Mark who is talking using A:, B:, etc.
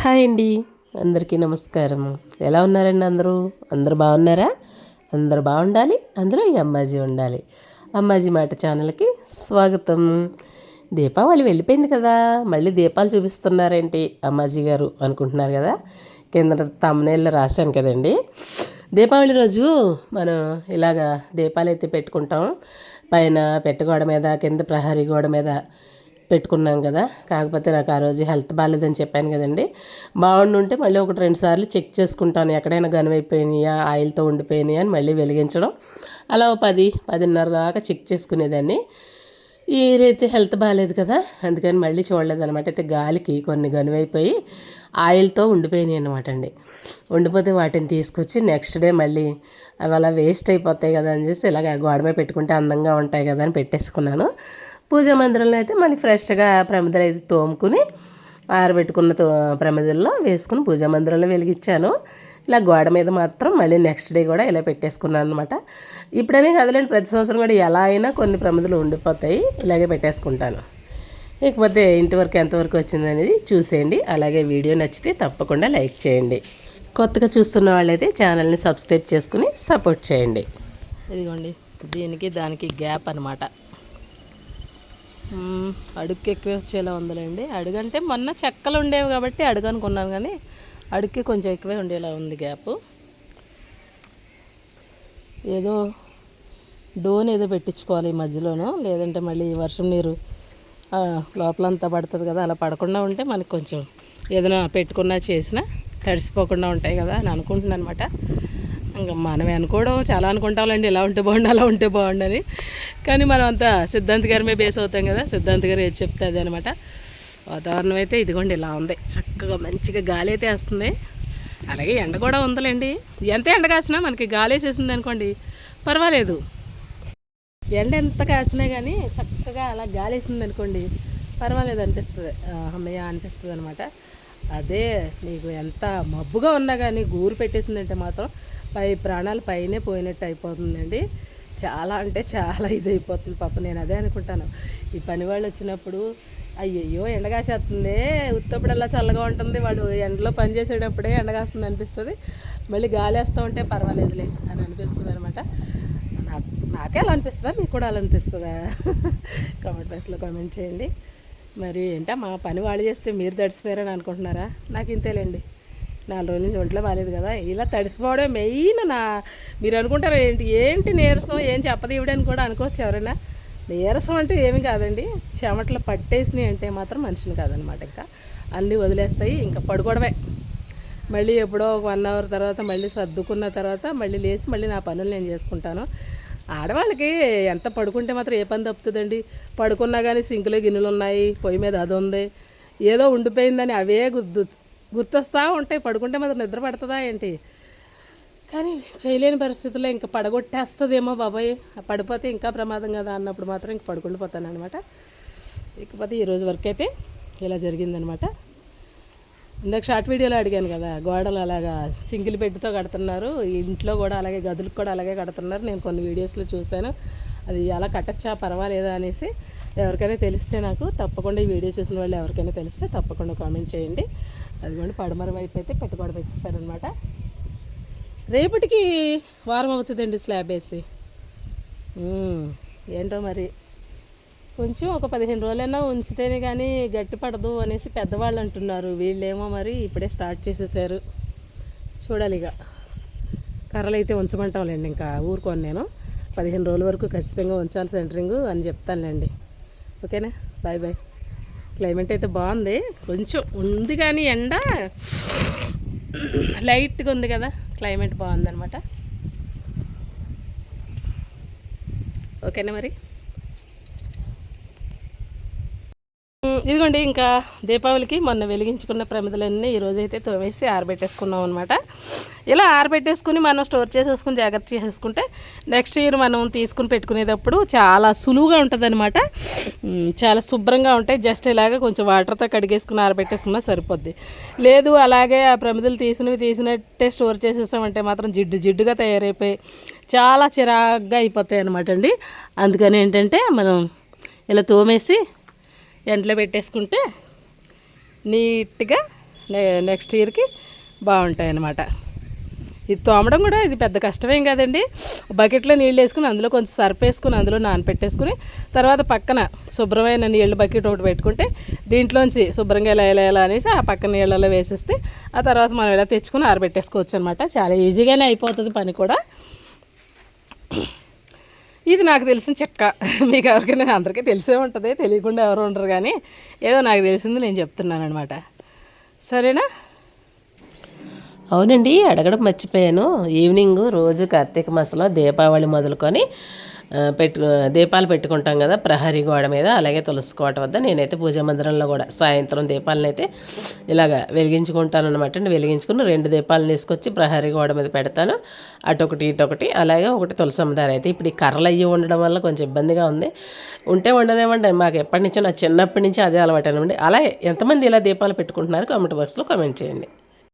A: Hi అండి. అందరికీ నమస్కారం. ఎలా ఉన్నారండి అందరూ? అందరూ బాగున్నారా? అందరూ బాగుండాలి అందులో ఈ అమ్మాజీ ఉండాలి. అమ్మాజీ మాట ఛానల్కి స్వాగతం. దీపావళి వెళ్ళిపోయింది కదా మళ్ళీ దీపాలు చూపిస్తున్నారేంటి అమ్మాజీ గారు అనుకుంటున్నారు కదా? కింద తమ్నేళ్ళు రాశాను కదండి. దీపావళి రోజు మనం ఇలాగా దీపాలు అయితే పెట్టుకుంటాం. పైన పెట్టగోడ మీద కింద ప్రహరీ గోడ మీద పెట్టుకున్నాం కదా. కాకపోతే నాకు ఆ రోజు హెల్త్ బాగాలేదని చెప్పాను కదండి. బాగుండుంటే మళ్ళీ ఒకటి రెండు సార్లు చెక్ చేసుకుంటాను. ఎక్కడైనా గనువైపోయినాయా ఆయిల్తో ఉండిపోయినాయా అని మళ్ళీ వెలిగించడం. అలా పది పదిన్నర దాకా చెక్ చేసుకునేదాన్ని. ఈ రైతే హెల్త్ బాగాలేదు కదా. అందుకని మళ్ళీ చూడలేదు అనమాట అయితే గాలికి కొన్ని గనువైపోయి ఆయిల్తో ఉండిపోయినాయి అనమాట అండి. ఉండిపోతే వాటిని తీసుకొచ్చి నెక్స్ట్ డే మళ్ళీ అవి అలా వేస్ట్ అయిపోతాయి కదా అని చెప్పి ఇలాగ గోడమే పెట్టుకుంటే అందంగా ఉంటాయి కదా అని పెట్టేసుకున్నాను. పూజా మందిరంలో అయితే మళ్ళీ ఫ్రెష్గా ప్రమిదలు అయితే తోముకుని ఆరబెట్టుకున్న తో ప్రమిదల్లో వేసుకుని పూజా మందిరంలో వెలిగించాను. ఇలా గోడ మీద మాత్రం మళ్ళీ నెక్స్ట్ డే కూడా ఇలా పెట్టేసుకున్నాను అనమాట ఇప్పుడనే కదలండి ప్రతి సంవత్సరం కూడా ఎలా అయినా కొన్ని ప్రమిదలు ఉండిపోతాయి ఇలాగే పెట్టేసుకుంటాను. ఇకపోతే ఇంటి వరకు ఎంతవరకు వచ్చింది అనేది చూసేయండి అలాగే వీడియో నచ్చితే తప్పకుండా లైక్ చేయండి. కొత్తగా చూస్తున్న వాళ్ళైతే ఛానల్ని సబ్స్క్రైబ్ చేసుకుని సపోర్ట్ చేయండి. ఇదిగోండి దీనికి దానికి గ్యాప్ అనమాట అడుక్కి ఎక్కువ వచ్చేలా ఉందిలేండి. అడుగంటే మొన్న చెక్కలు ఉండేవి కాబట్టి అడుగు అనుకున్నాను కానీ అడుక్కి కొంచెం ఎక్కువే ఉండేలా ఉంది గ్యాప్. ఏదో డోన్ ఏదో పెట్టించుకోవాలి ఈ మధ్యలోనూ. లేదంటే మళ్ళీ వర్షం నీరు లోపలంతా పడుతుంది కదా అలా పడకుండా ఉంటే మనకు కొంచెం ఏదైనా పెట్టుకున్నా చేసినా తడిసిపోకుండా ఉంటాయి కదా అని అనుకుంటున్నాను అనమాట ఇంకా మనం అనుకోవడం చాలా అనుకుంటామండి ఇలా ఉంటే బాగుండు అలా ఉంటే బాగుండని కానీ మనం అంతా సిద్ధాంత్ గారి మీద బేస్ అవుతాం కదా సిద్ధాంత్ గారు ఏది చెప్తే అనమాట వాతావరణం అయితే ఇదిగోండి ఇలా ఉంది. చక్కగా మంచిగా గాలి అయితే వేస్తుంది. అలాగే ఎండ కూడా ఉందలేండి. ఎంత ఎండ కాసినా మనకి గాలి వేసేసింది అనుకోండి పర్వాలేదు. ఎండ ఎంత కాసినా కానీ చక్కగా అలా గాలి వేసింది అనుకోండి పర్వాలేదు అనిపిస్తుంది. అమ్మయ్య అనిపిస్తుంది అనమాట అదే నీకు ఎంత మబ్బుగా ఉన్నా కానీ గూరు పెట్టేసిందంటే మాత్రం పై ప్రాణాలు పైనే పోయినట్టు అయిపోతుందండి. చాలా అంటే చాలా ఇది అయిపోతుంది పాప నేను అదే అనుకుంటాను. ఈ పని వాళ్ళు వచ్చినప్పుడు అయ్యయ్యో ఎండగాసేస్తుంది ఉత్తప్పుడల్లా చల్లగా ఉంటుంది వాడు ఎండలో పని చేసేటప్పుడే ఎండగాస్తుంది అనిపిస్తుంది. మళ్ళీ గాలి వేస్తూ ఉంటే పర్వాలేదులే అని అనిపిస్తుంది అనమాట నాకు నాకే అలా అనిపిస్తుందా? మీకు కూడా అలా అనిపిస్తుందా? కామెంట్ బాక్స్లో కామెంట్ చేయండి. మరి ఏంటా మా పని వాళ్ళు చేస్తే మీరు తడిసిపోయారని అనుకుంటున్నారా? నాకు ఇంతేలేండి. నాలుగు రోజుల నుంచి ఒంట్లో బాగాలేదు కదా. ఇలా తడిసిపోవడం మెయిన్ నా మీరు అనుకుంటారు ఏంటి ఏంటి నీరసం ఏం చెప్పదు కూడా అనుకోవచ్చు ఎవరైనా. నీరసం అంటే ఏమి కాదండి. చెమటలు పట్టేసినాయి అంటే మాత్రం మనిషిని కాదనమాట ఇంకా. అన్నీ వదిలేస్తాయి ఇంకా పడుకోవడమే. మళ్ళీ ఎప్పుడో ఒక వన్ అవర్ తర్వాత మళ్ళీ సర్దుకున్న తర్వాత మళ్ళీ లేచి మళ్ళీ నా పనులు నేను చేసుకుంటాను. ఆడవాళ్ళకి ఎంత పడుకుంటే మాత్రం ఏ పని తప్పుతుందండి? పడుకున్నా కానీ సింకులో గిన్నెలు ఉన్నాయి పొయ్యి మీద అది ఉంది. ఏదో ఉండిపోయిందని అవే గుర్తు గుర్తొస్తూ ఉంటాయి. పడుకుంటే మాత్రం నిద్ర పడుతుందా ఏంటి? కానీ చేయలేని పరిస్థితుల్లో ఇంకా పడగొట్టేస్తుందేమో బాబాయ్. పడిపోతే ఇంకా ప్రమాదం కదా అన్నప్పుడు మాత్రం ఇంక పడుకుండిపోతాను అనమాట ఇకపోతే ఈరోజు వర్క్ అయితే ఇలా జరిగిందనమాట ఇందాక షార్ట్ వీడియోలో అడిగాను కదా గోడలు అలాగా సింగిల్ బెడ్తో కడుతున్నారు ఇంట్లో కూడా అలాగే గదులకు కూడా అలాగే కడుతున్నారు నేను కొన్ని వీడియోస్లో చూశాను అది అలా కట్టచ్చా పర్వాలేదా అనేసి ఎవరికైనా తెలిస్తే నాకు తప్పకుండా ఈ వీడియో చూసిన వాళ్ళు ఎవరికైనా తెలిస్తే తప్పకుండా కామెంట్ చేయండి. అదిగోండి పడమర వైపు అయితే పెట్టుబడి పెట్టేశారనమాట. రేపటికి వారం అవుతుందండి స్లాబ్ వేసి. ఏంటో మరి? కొంచెం ఒక పదిహేను రోజులైనా ఉంచితేనే కానీ గట్టి పడదు అనేసి పెద్దవాళ్ళు అంటున్నారు. వీళ్ళేమో మరి ఇప్పుడే స్టార్ట్ చేసేసారు. చూడాలి ఇక. కర్రలు అయితే ఉంచమంటాంలేండి ఇంకా ఊరుకోను నేను. పదిహేను రోజుల వరకు ఖచ్చితంగా ఉంచాలి సెంటరింగ్ అని చెప్తానులేండి. ఓకేనా? Bye bye. క్లైమేట్ అయితే బాగుంది. కొంచెం ఉంది కానీ ఎండ. లైట్గా ఉంది కదా. క్లైమేట్ బాగుందనమాట ఓకేనా మరి? ఇదిగోండి ఇంకా దీపావళికి మొన్న వెలిగించుకున్న ప్రమిదలన్నీ ఈరోజు అయితే తోమేసి ఆరబెట్టేసుకున్నాం అనమాట ఇలా ఆరబెట్టేసుకుని మనం స్టోర్ చేసేసుకుని జాగ్రత్త చేసేసుకుంటే నెక్స్ట్ ఇయర్ మనం తీసుకుని పెట్టుకునేటప్పుడు చాలా సులువుగా ఉంటుందనమాట చాలా శుభ్రంగా ఉంటాయి. జస్ట్ ఇలాగ కొంచెం వాటర్తో కడిగేసుకుని ఆరబెట్టేసుకున్నా సరిపోద్ది. లేదు అలాగే ఆ ప్రమిదలు తీసినవి తీసినట్టే స్టోర్ చేసేసామంటే మాత్రం జిడ్డు జిడ్డుగా తయారైపోయి చాలా చిరాగ్గా అయిపోతాయి అనమాట అండి. అందుకని ఏంటంటే మనం ఇలా తోమేసి ఎండలో పెట్టేసుకుంటే నీట్గా నెక్స్ట్ ఇయర్కి బాగుంటాయి అన్నమాట. ఇది తోమడం కూడా ఇది పెద్ద కష్టమేం కదండి. బకెట్లో నీళ్ళు వేసుకుని అందులో కొంచెం సర్ఫ్ వేసుకుని అందులో నానపెట్టేసుకుని తర్వాత పక్కన శుభ్రమైన నీళ్ళు బకెట్ ఒకటి పెట్టుకుంటే దీంట్లోంచి శుభ్రంగా ఇలా ఇలా ఇలా అనేసి ఆ పక్కన నీళ్ళలో వేసేస్తే ఆ తర్వాత మనం ఇలా తెచ్చుకుని ఆరబెట్టేసుకోవచ్చు అనమాట చాలా ఈజీగానే అయిపోతుంది పని కూడా. ఇది నాకు తెలిసిన చెక్క. మీకు ఎవరికైనా అందరికీ తెలిసే ఉంటుంది తెలియకుండా ఎవరు ఉండరు కానీ ఏదో నాకు తెలిసింది నేను చెప్తున్నాను అనమాట సరేనా?
B: అవునండి అడగడం మర్చిపోయాను. ఈవినింగ్ రోజు కార్తీక మాసంలో దీపావళి మొదలుకొని పెట్టు దీపాలు పెట్టుకుంటాం కదా ప్రహరీ గోడ మీద అలాగే తులసి కోట వద్ద. నేనైతే పూజా మందిరంలో కూడా సాయంత్రం దీపాలను అయితే ఇలాగ వెలిగించుకుంటాను అనమాట వెలిగించుకుని రెండు దీపాలను తీసుకొచ్చి ప్రహరీ గోడ మీద పెడతాను. అటొకటి ఇటొకటి అలాగే ఒకటి తులసమ్మ దారి అయితే. ఇప్పుడు ఈ కర్రలు అయ్యి ఉండడం వల్ల కొంచెం ఇబ్బందిగా ఉంది. ఉంటే ఉండనివ్వండి మాకు ఎప్పటి నుంచో నా చిన్నప్పటి నుంచి అదే అలవాటు అనమాట అలా ఎంతమంది ఇలా దీపాలు పెట్టుకుంటున్నారు కామెంట్ బాక్స్లో కామెంట్ చేయండి.